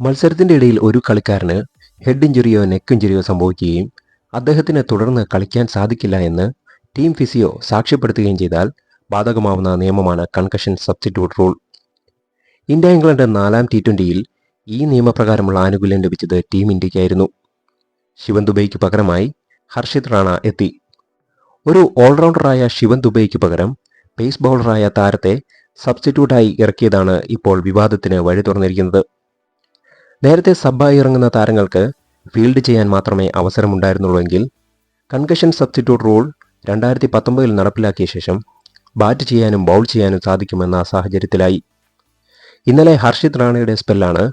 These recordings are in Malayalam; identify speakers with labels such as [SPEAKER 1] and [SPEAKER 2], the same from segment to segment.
[SPEAKER 1] മത്സരത്തിന്റെ ഇടയിൽ ഒരു കളിക്കാരന് ഹെഡ് ഇഞ്ചുറിയോ നെക്ക് ഇഞ്ചുറിയോ സംഭവിക്കുകയും അദ്ദേഹത്തിന് തുടർന്ന് കളിക്കാൻ സാധിക്കില്ല എന്ന് ടീം ഫിസിയോ സാക്ഷ്യപ്പെടുത്തുകയും ചെയ്താൽ ബാധകമാവുന്ന നിയമമാണ് concussion substitute rule India England നാലാം ടി ട്വന്റിയിൽ ഈ നിയമപ്രകാരമുള്ള ആനുകൂല്യം ലഭിച്ചത് ടീം ഇന്ത്യയ്ക്കായിരുന്നു ശിവൻ ദുബൈക്ക് പകരമായി ഹർഷിത് റാണ എത്തി. ഒരു ഓൾറൗണ്ടറായ ശിവൻ ദുബൈക്ക് പകരം പേസ് ബൗളറായ താരത്തെ സബ്സ്റ്റിറ്റ്യൂട്ടായി ഇറക്കിയതാണ് ഇപ്പോൾ വിവാദത്തിന് വഴി തുറന്നിരിക്കുന്നത് നേരത്തെ സബ്ബായി ഇറങ്ങുന്ന താരങ്ങൾക്ക് ഫീൽഡ് ചെയ്യാൻ മാത്രമേ അവസരമുണ്ടായിരുന്നുള്ളൂവെങ്കിൽ കൺകഷൻ സബ്സ്റ്റിറ്റ്യൂട്ട് റൂൾ രണ്ടായിരത്തി പത്തൊമ്പതിൽ നടപ്പിലാക്കിയ ശേഷം ബാറ്റ് ചെയ്യാനും ബൗൾ ചെയ്യാനും സാധിക്കുമെന്ന സാഹചര്യത്തിലായി. ഇന്നലെ ഹർഷിത് റാണയുടെ സ്പെല്ലാണ്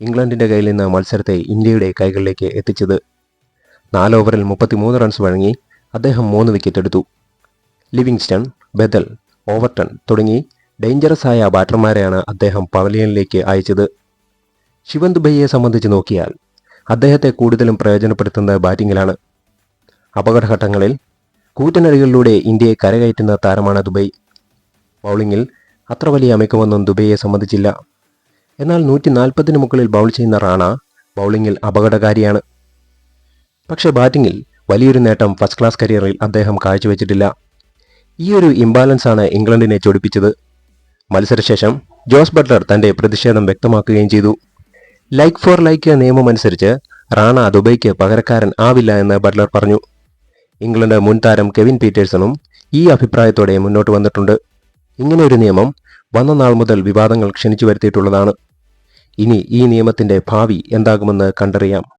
[SPEAKER 1] ഇംഗ്ലണ്ടിന്റെ കയ്യിൽ നിന്ന് മത്സരത്തെ ഇന്ത്യയുടെ കൈകളിലേക്ക് എത്തിച്ചത്. നാല് ഓവറിൽ മുപ്പത്തിമൂന്ന് റൺസ് വഴങ്ങി അദ്ദേഹം മൂന്ന് വിക്കറ്റ് എടുത്തു. ലിവിങ്സ്റ്റൺ ബെദൽ ഓവർട്ടൺ തുടങ്ങി ഡേഞ്ചറസ് ആയ ബാറ്റർമാരെയാണ് അദ്ദേഹം പവലിയനിലേക്ക് അയച്ചത്. ശിവൻ ദുബൈയെ സംബന്ധിച്ച് നോക്കിയാൽ അദ്ദേഹത്തെ കൂടുതലും പ്രയോജനപ്പെടുത്തുന്ന ബാറ്റിങ്ങിലാണ്. അപകടഘട്ടങ്ങളിൽ കൂറ്റനടികളിലൂടെ ഇന്ത്യയെ കരകയറ്റുന്ന താരമാണ് ദുബൈ. ബൗളിങ്ങിൽ അത്ര വലിയ അമിക്കമൊന്നും ദുബൈയെ സംബന്ധിച്ചില്ല. എന്നാൽ നൂറ്റി നാൽപ്പതിന് മുകളിൽ ബൗൾ ചെയ്യുന്ന റാണ ബൗളിങ്ങിൽ അപകടകാരിയാണ്. പക്ഷേ ബാറ്റിങ്ങിൽ വലിയൊരു നേട്ടം ഫസ്റ്റ് ക്ലാസ് കരിയറിൽ അദ്ദേഹം കാഴ്ചവെച്ചിട്ടില്ല. ഈ ഒരു ഇംബാലൻസ് ആണ് ഇംഗ്ലണ്ടിനെ ചൊടിപ്പിച്ചത്. മത്സരശേഷം ജോസ് ബട്ട്ലർ തന്റെ പ്രതിഷേധം വ്യക്തമാക്കുകയും ചെയ്തു. ലൈക്ക് ഫോർ ലൈക്ക് നിയമമനുസരിച്ച് റാണ ദുബൈക്ക് പകരക്കാരൻ ആവില്ല എന്ന് ബട്ട്ലർ പറഞ്ഞു. ഇംഗ്ലണ്ട് മുൻ താരം കെവിൻ പീറ്റേഴ്സണും ഈ അഭിപ്രായത്തോടെ മുന്നോട്ട് വന്നിട്ടുണ്ട്. ഇങ്ങനെ ഒരു നിയമം വന്ന നാൾ മുതൽ വിവാദങ്ങൾ ക്ഷണിച്ചു വരുത്തിയിട്ടുള്ളതാണ്. ഇനി ഈ നിയമത്തിന്റെ ഭാവി എന്താകുമെന്ന് കണ്ടറിയാം.